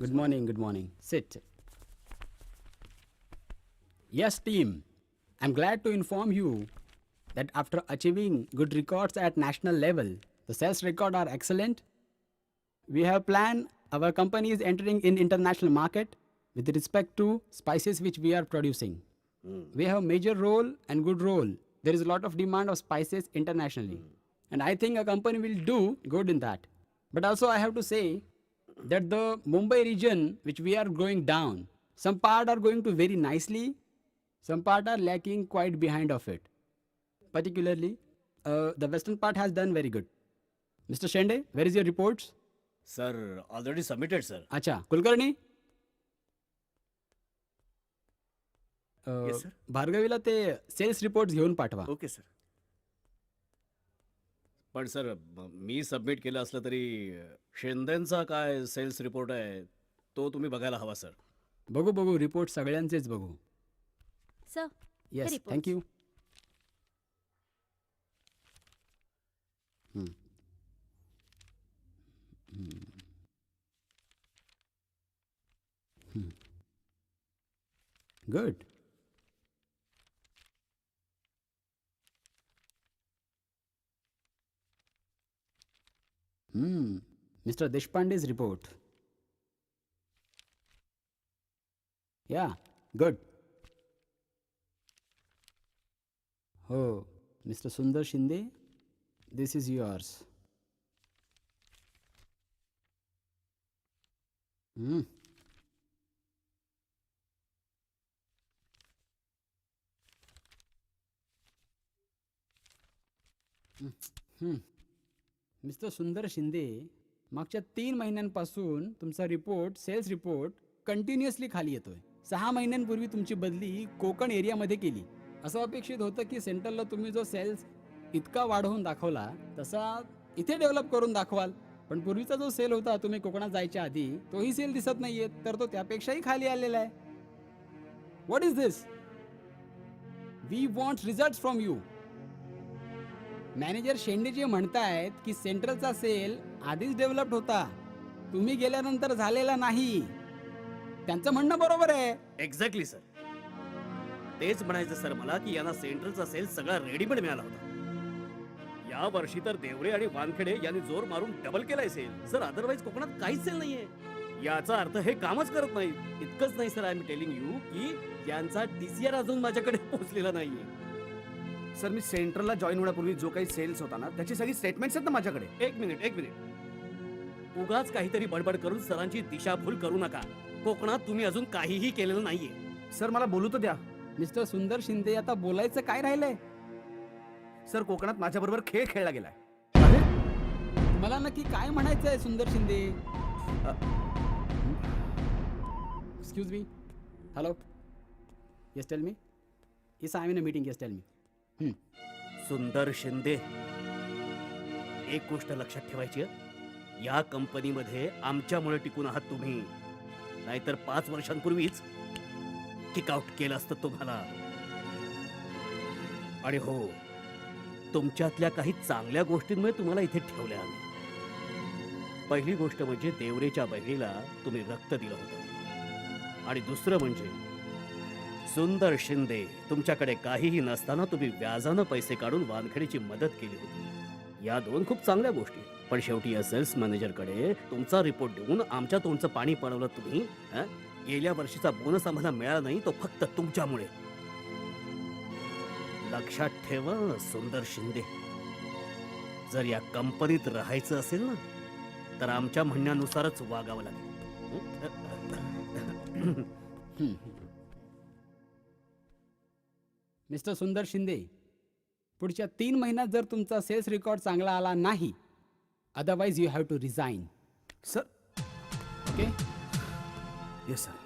Good morning, good morning. Sit. Yes, team. I'm glad to inform you that after achieving good records at national level, the sales record are excellent. We have planned our company is entering in international market with respect to spices which we are producing. Hmm. We have major role and good role. There is a lot of demand of spices internationally. Hmm. And I think a company will do good in that. But also I have to say that the Mumbai region which we are going down, some part are going to very nicely, some part are lacking quite behind of it. Particularly, uh, the western part has done very good. Mr. Shende, where is your reports? Sir already submitted sir अच्छा कुलकर्णी अ, Yes, sir. भार्गवीला ते cells report घेऊन पाठवा okay sir पण sir म- submit केलं असलं तरी शेंदेंचा काय सेल्स रिपोर्ट आहे तो तुम्ही बघायला हवा सर. बघू बघू. रिपोर्ट सगळ्यांचेच बघू. Sir yes reports. Thank you good mister Deshpande's report Yeah, good. Oh, Mr. Sundar Shinde, this is yours. Hmm. Mister Sundar Shinde मागच्या तीन महिन्यांपासून तुमचा रिपोर्ट सेल्स रिपोर्ट कंटिन्युअसली खाली येतोय. सहा महिन्यांपूर्वी तुमची बदली कोकण एरियामध्ये केली. असं अपेक्षित होतं की सेंट्रलला तुम्ही जो सेल्स इतका वाढवून दाखवला तसा इथे डेव्हलप करून दाखवाल. पण पूर्वीचा जो सेल होता तुम्ही कोकणात जायच्या आधी तोही सेल दिसत नाहीये तर तो त्यापेक्षाही खाली आलेला आहे. What is this we want result from you manager Shende जे म्हणतायत की सेंट्रलचा सेल आधीच डेव्हलप्ड होता. तुम्ही गेल्यानंतर झालेला नाही. त्यांचं म्हणणं बरोबर आहे. एक्झॅक्टली सर तेच म्हणायचं सर मला की यांना सेंट्रलचा सेल सगळा रेडीमेड मिळाला होता. या वर्षी तर देवरे आणि वानखेडे यांनी जोर मारून डबल केलाय सेल सर अदरवाईज कोकणात काहीच सेल नाहीये. याचा अर्थ हे कामच करत नाही इतकंच नाही sir I am telling you की यांचा डीसीआर अजून माझ्याकडे पोहोचलेला नाहीये. सर मी सेंट्रलला जॉईन होण्यापूर्वी जो काही सेल्स होता ना त्याची सगळी स्टेटमेंट्स आहेत ना माझ्याकडे. एक मिनिट एक मिनिट उगाच काहीतरी बडबड करून सरांची दिशाभूल करू नका. कोकणात तुम्ही अजून काहीही केलेलं नाहीये. सर मला बोलू तर द्या. मिस्टर सुंदर शिंदे आता बोलायचं काय राहिलंय? सर कोकणात माझ्याबरोबर खेळ खेळला गेलाय. मला नक्की काय म्हणायचं आहे Sundar Shinde? Excuse me hello yes tell me yes I in a meeting yes tell me Sundar Shinde एक गोष्ट लक्षात ठेवायची हं. या कंपनीमध्ये आमच्यामुळे टिकून आहात तुम्ही. नाहीतर पाच वर्षांपूर्वीच किकआउट केलं असतं तुम्हाला. आणि हो तुमच्यातल्या काही चांगल्या गोष्टींमुळे तुम्हाला इथे ठेवल्या आम्ही. पहिली गोष्ट म्हणजे देवरेच्या बहिणीला तुम्ही रक्त दिलं होतं. आणि दुसरं म्हणजे सुंदर शिंदे तुमच्याकडे काहीही नसताना तुम्ही व्याजानं पैसे काढून वानखेडीची मदत केली होती. या दोन खूप चांगल्या गोष्टी पण शेवटी या सेल्स मॅनेजरकडे तुमचा रिपोर्ट देऊन आमच्या तोंडचं पाणी पळवलं तुम्ही हं? गेल्या वर्षीचा बोनस आम्हाला मिळाला नाही तो फक्त तुमच्यामुळे. लक्षात ठेवा सुंदर शिंदे. जर या कंपनीत राहायचं असेल ना तर आमच्या म्हणण्यानुसारच वागावं लागेल. मिस्टर सुंदर शिंदे पुढच्या तीन महिन्यात जर तुमचा सेल्स रेकॉर्ड चांगला आला नाही Otherwise, you have to resign. Sir. Okay? Yes, sir.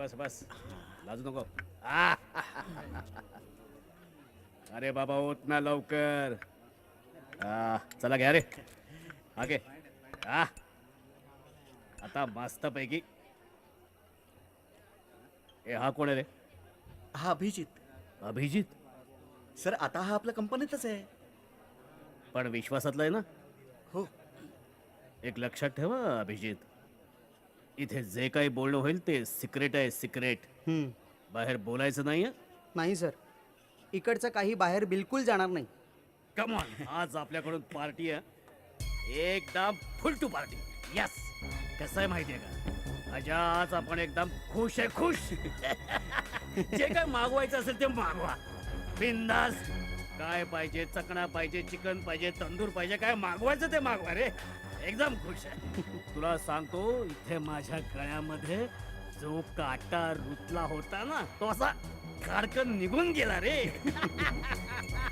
बस बस. लाजू नको. आ, अरे बाबा होत ना लवकर. आ, चला घ्या रे. आगे. आ आता मस्त पैकी ए हा कोण आहे रे? हा अभिजित. अभिजित? सर आता हा आपल्या कंपनीतच आहे. पण विश्वासातला आहे ना? हो. एक लक्षात ठेवा अभिजित. इथे जे काही बोलणं होईल ते सिक्रेट आहे सिक्रेट बाहेर बोलायचं नाहीये. नाही सर इकडचं काही बाहेर बिलकुल जाणार नाही. कमॉन आज आपल्याकडून पार्टी आहे. एकदम फुल टू पार्टी यस कसं आहे माहितीये का? अजा आज आपण एकदम खुश आहे खुश. जे काय मागवायचं असेल ते मागवा. बिंदास. काय पाहिजे? चकणा पाहिजे? चिकन पाहिजे? तंदूर पाहिजे? काय मागवायचं ते मागवा रे. एकदम खुश आहे तुला सांगतो इथे माझ्या गळ्यामध्ये जो काटा रुतला होता ना तो असा खाडकन निघून गेला रे.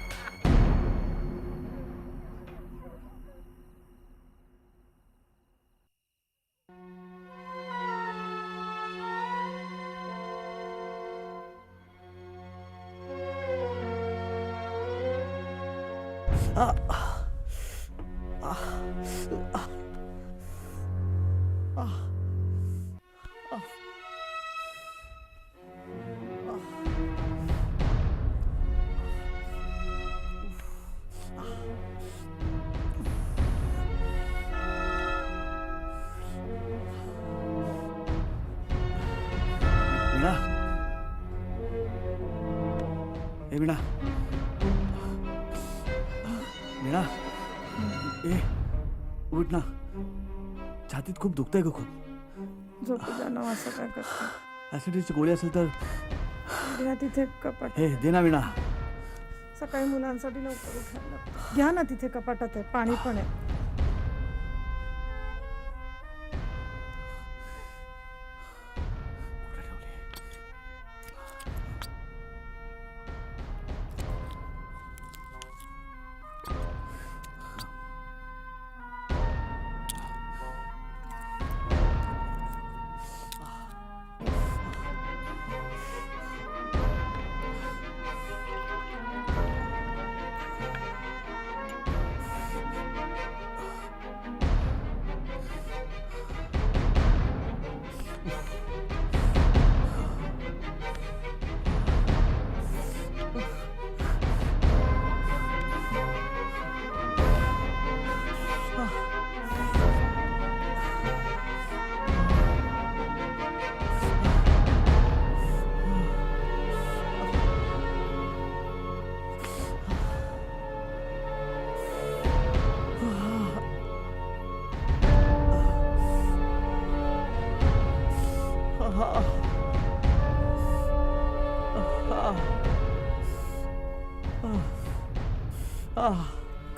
वीणा ए वीणा वीणा खूप दुखतंय ग खूप. झोपू जाणं असं काय करतो? ऍसिडिटीची गोळी असेल तर घ्या तिथे कपाट. हे दे ना वीणा. सकाळी मुलांसाठी लवकर उठायला लागतं. घ्या ना तिथे कपाटात आहे पाणी पण आहे.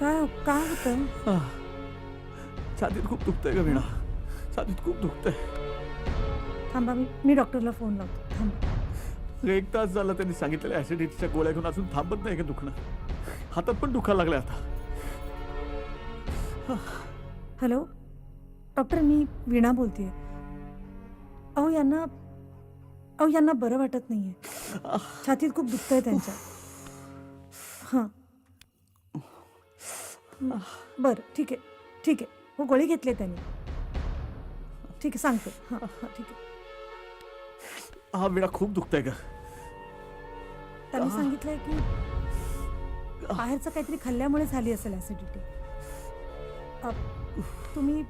काय काय होतं? छातीत खूप दुखतंय ग वीणा. छातीत खूप दुखतंय. थांबा मी मी डॉक्टरला फोन लावतो. थांबा. अगं, एक तास झाला त्यांनी सांगितलेल्या ऍसिडिटीच्या गोळ्या घेऊन अजून थांबत नाही का दुखणं. हातात पण दुखायला लागले आता. हॅलो डॉक्टर मी वीणा बोलतेय. अहो यांना अहो यांना बरं वाटत नाहीये. छातीत खूप दुखतंय त्यांच्या. हाँ. बरं ठीक आहे ठीक आहे. हो गोळी घेतली त्यांनी. ठीक आहे सांगते. हाँ हाँ ठीक आहे. हा वीणा खूप दुखतंय ग. त्यांनी सांगितलंय की बाहेरचं काहीतरी खाल्ल्यामुळे झाली असेल ऍसिडिटी तुम्ही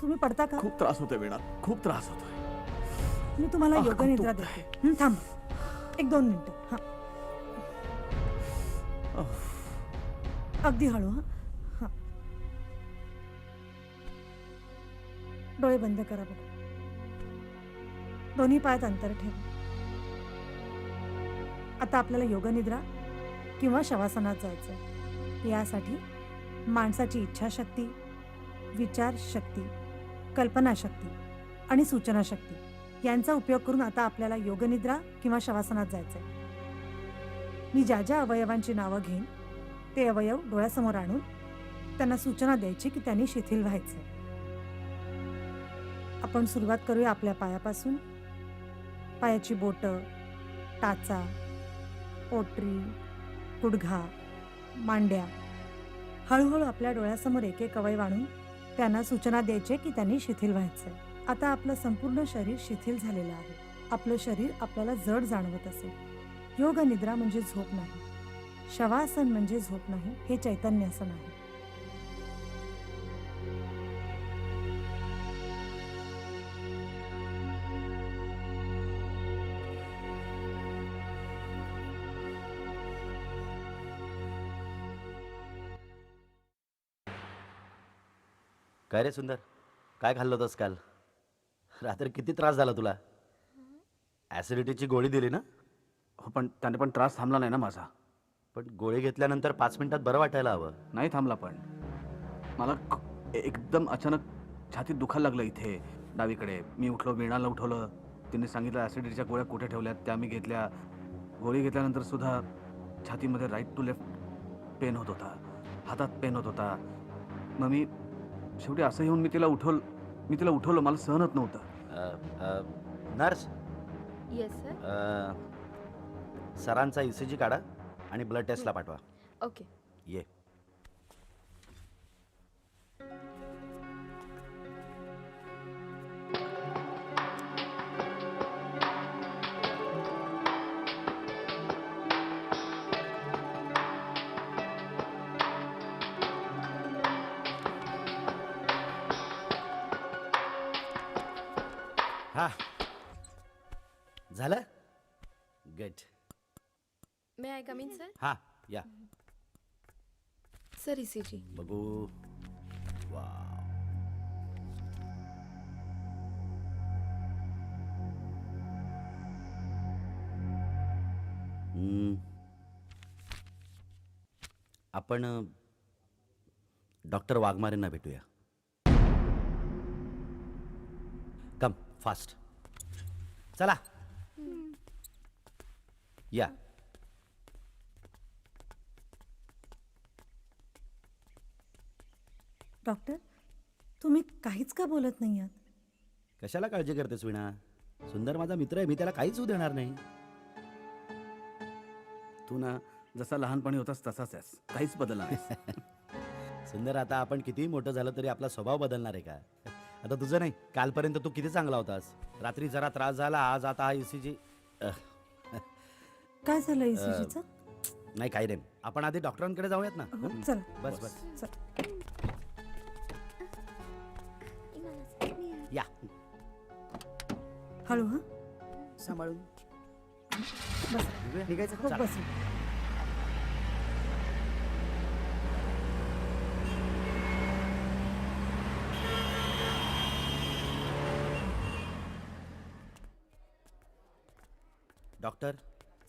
तुम्ही पडता का? खूप त्रास होतोय वीणा. खूप त्रास होतोय. मी तुम्हाला आह, योगा निद्रा. देते. हं, थांब. एक दोन मिनिटं. हां. अगदी हळू हां. हां. डोळे बंद करा बघू. दोन्ही पायात अंतर ठेवा. आता आपल्याला योगा निद्रा किंवा शवासनात जायचं यासाठी माणसाची इच्छाशक्ती विचारशक्ती कल्पनाशक्ती आणि सूचनाशक्ती. यांचा उपयोग करून आता आपल्याला योगनिद्रा किंवा शवासनात जायचंय. मी ज्या ज्या अवयवांची नावं घेईन ते अवयव डोळ्यासमोर आणून त्यांना सूचना द्यायची की त्यांनी शिथिल व्हायचं आपण सुरुवात करूया आपल्या पायापासून. पायाची बोटं टाचा पोटरी गुडघा मांड्या हळूहळू आपल्या डोळ्यासमोर एक एक अवयव आणून त्यांना सूचना द्यायचे की त्यांनी शिथिल व्हायचं आता आपलं संपूर्ण शरीर शिथिल झालेलं आहे. आपलं शरीर आपल्याला जड जाणवत असेल. योग निद्रा म्हणजे झोप नाही. शवासन म्हणजे झोप नाही. हे चैतन्यासन आहे. काय रे सुंदर? काय खाल्लं होतंस काल? रात्री किती त्रास झाला तुला? ॲसिडिटीची गोळी दिली ना? हो पण त्याने पण त्रास थांबला नाही ना माझा. पण गोळी घेतल्यानंतर पाच मिनिटात बरं वाटायला हवं. नाही थांबला पण. मला क- एकदम अचानक छातीत दुखायला लागलं इथे डावीकडे. मी उठलो मीणाला उठवलं. तिने सांगितलं ॲसिडिटीच्या गोळ्या कुठे ठेवल्यात? त्या मी घेतल्या. गोळी घेतल्यानंतर सुद्धा छातीमध्ये राईट टू लेफ्ट पेन होत होता. हातात पेन होत होता. मग मी शेवटी असं येऊन मी तिला उठवलं. मी तिला उठवलं मला सहनत नव्हतं. अ, नर्स? येस सर अ, सरांचा ई सी जी काढा आणि ब्लड टेस्टला पाठवा. ओके ये. हा. झालं? Good may I come in sir हा या. सर ई सी जी बघू. वा आपण डॉक्टर वाघमारेंना भेटूया. फास्ट. चला. या. डॉक्टर तुम्ही काहीच का बोलत नाही आहात? कशाला काळजी करतेस विणा? सुंदर माझा मित्र आहे मी त्याला काहीच होऊ देणार नाही. तू ना जसा लहानपणी होतास तसाच आहेस. काहीच बदलला नाही सुंदर आता आपण कितीही मोठं झालं तरी आपला स्वभाव बदलणार आहे का? आता तुझं नाही. कालपर्यंत तू किती चांगला होतास? रात्री जरा त्रास झाला आज आता हा ईसीजी काय झालं ईसीजीचं नाही काही नाही. आपण आधी डॉक्टरांकडे जाऊयात ना? हो, चला. बस बस. चला. या. हळू हा? सांभाळून. बस. निघायचं? हो बस. डॉक्टर?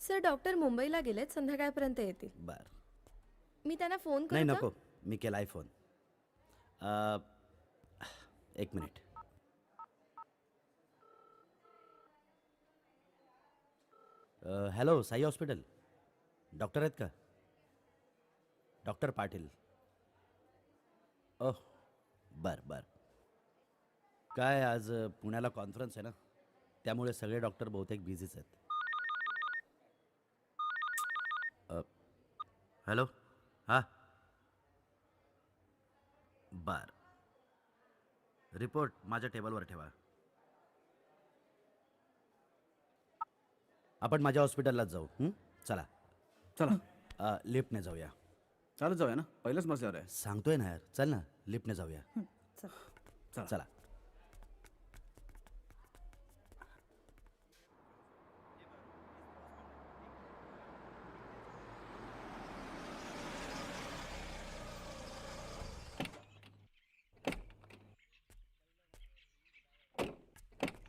सर डॉक्टर मुंबईला गेलेत संध्याकाळपर्यंत येतील. बर. मी त्यांना फोन नाही करू नको. का? मी केलाय फोन. अ, एक मिनिट. अ, हॅलो साई हॉस्पिटल. डॉक्टर आहेत का? डॉक्टर पाटील. ओह बर बर. काय आज अ, पुण्याला कॉन्फरन्स आहे ना? त्यामुळे सगळे डॉक्टर बहुतेक बिझीच आहेत. हॅलो? हां? बर. रिपोर्ट माझ्या टेबलवर ठेवा. आपण माझ्या हॉस्पिटललाच जाऊ हं? चला. चला. अ, लिफ्टने जाऊया. चालत जाऊया ना? पहिल्याच मजल्यावर आहे. सांगतोय ना यार. चल ना लिफ्टने जाऊया. चला. चला चला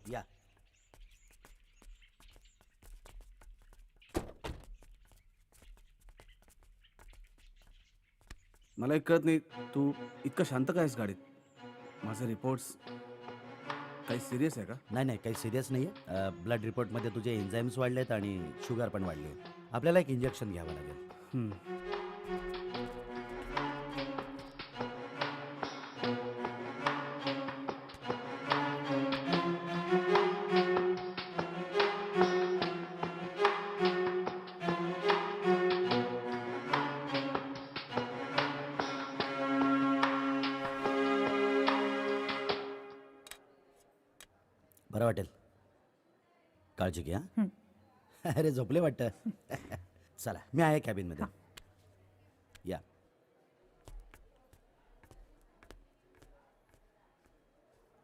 या मला एक कळत नाही तू इतकं शांत काय आहेस गाडीत? माझे रिपोर्ट्स काही सिरियस आहे का? नाही नाही काही सिरियस नाही आहे ब्लड रिपोर्टमध्ये तुझे एन्झाईम्स वाढलेत आणि शुगर पण वाढली आहे. आपल्याला एक इंजेक्शन घ्यावं लागेल. वाटेल. काळजी घ्या. अरे झोपले वाटतं. चला मी आहे कॅबिनमध्ये. या.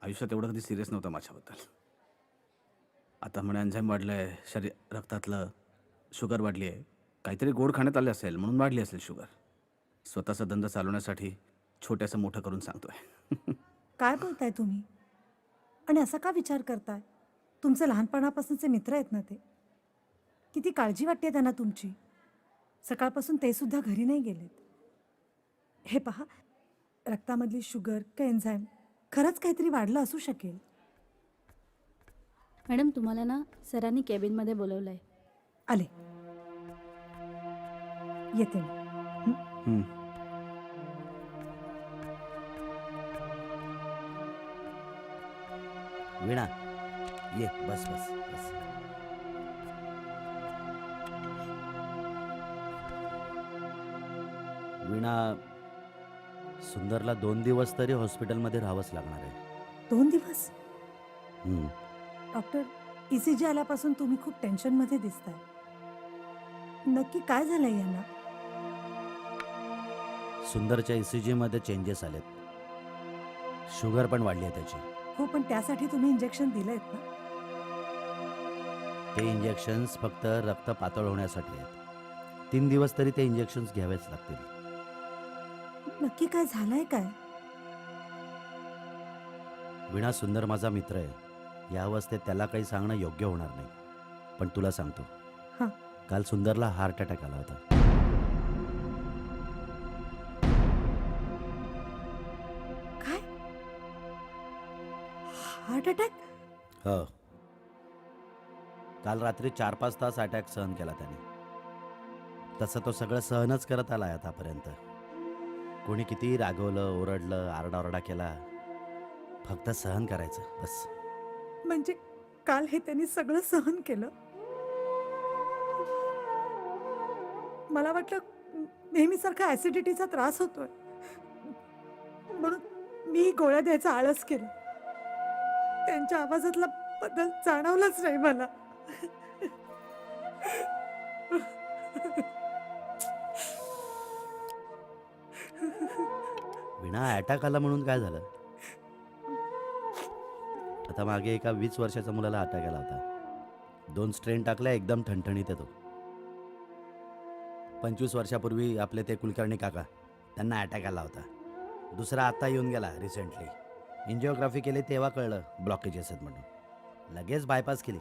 आयुष्यात एवढं कधी सिरियस नव्हतं माझ्याबद्दल. आता म्हणे एन्झाईम वाढलंय शरीर रक्तातलं शुगर वाढली आहे काहीतरी गोड खाण्यात आले असेल म्हणून वाढली असेल शुगर स्वतःचा धंदा चालवण्यासाठी छोट्याचं मोठं करून सांगतोय. काय बोलताय तुम्ही? आणि असा का विचार करताय? तुमचे लहानपणापासूनचे मित्र आहेत ना ते. किती काळजी वाटते त्यांना तुमची? सकाळपासून ते सुद्धा घरी नाही गेलेत. हे पहा रक्तामधली शुगर का एन्झाईम खरंच काहीतरी वाढलं असू शकेल. मॅडम तुम्हाला ना सरांनी केबिनमध्ये बोलवलं आहे आले. येते मी. हम्म. वीणा. ये बस बस बस. वीणा सुंदरला दोन दिवस तरी हॉस्पिटलमध्ये राहावंच लागणार आहे. दोन दिवस? हम्म. डॉक्टर ई सी जी आल्यापासून तुम्ही खूप टेन्शनमध्ये दिसताय. नक्की काय झालंय यांना? सुंदरच्या ई मध्ये चेंजेस आलेत. शुगर पण वाढली आहे त्याची. हो पण त्यासाठी तुम्ही इंजेक्शन दिलंयत ना? ते इंजेक्शन्स फक्त रक्त पातळ होण्यासाठी आहेत. तीन दिवस तरी ते इंजेक्शन्स घ्यावेच लागतील. नक्की काय झालंय काय? विणा सुंदर माझा मित्र आहे. या अवस्थेत त्याला काही सांगणं योग्य होणार नाही. पण तुला सांगतो. हां. काल सुंदरला हार्ट अटॅक आला होता. Heart attack? हो. काल रात्री चार पाच तास अटॅक सहन केला त्याने. तसं तो सगळं सहनच करत आला आतापर्यंत. कोणी कितीही रागवलं ओरडलं आरडाओरडा केला फक्त सहन करायचं बस. म्हणजे काल हे त्यांनी सगळं सहन केलं? मला वाटलं नेहमीसारखा ऍसिडिटीचा त्रास होतोय. म्हणून मी गोळ्या द्यायचा आळस केला. त्यांच्या आवाजातला बदल जाणवलाच नाही मला. विणा अटॅक आला म्हणून काय झालं? आता मागे एका वीस वर्षाच्या मुलाला अटॅक आला होता. दोन स्ट्रेन टाकल्या एकदम ठणठणीत येतो. पंचवीस वर्षापूर्वी आपले ते कुलकर्णी काका त्यांना अटॅक आला होता. दुसरा आता येऊन गेला रिसेंटली इंजिओग्राफी केली तेव्हा कळलं ब्लॉकेजेस आहेत म्हणून. लगेच बायपास केली.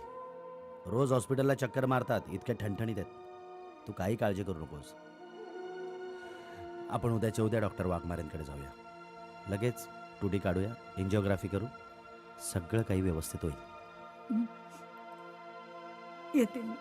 रोज हॉस्पिटलला चक्कर मारतात इतक्या ठणठणीत आहेत. तू काही काळजी करू नकोस. आपण उद्याच्या उद्या डॉक्टर वाघमारेंकडे जाऊया. लगेच टुटी काढूया इंजिओग्राफी करू. सगळं काही व्यवस्थित होईल. येते मी.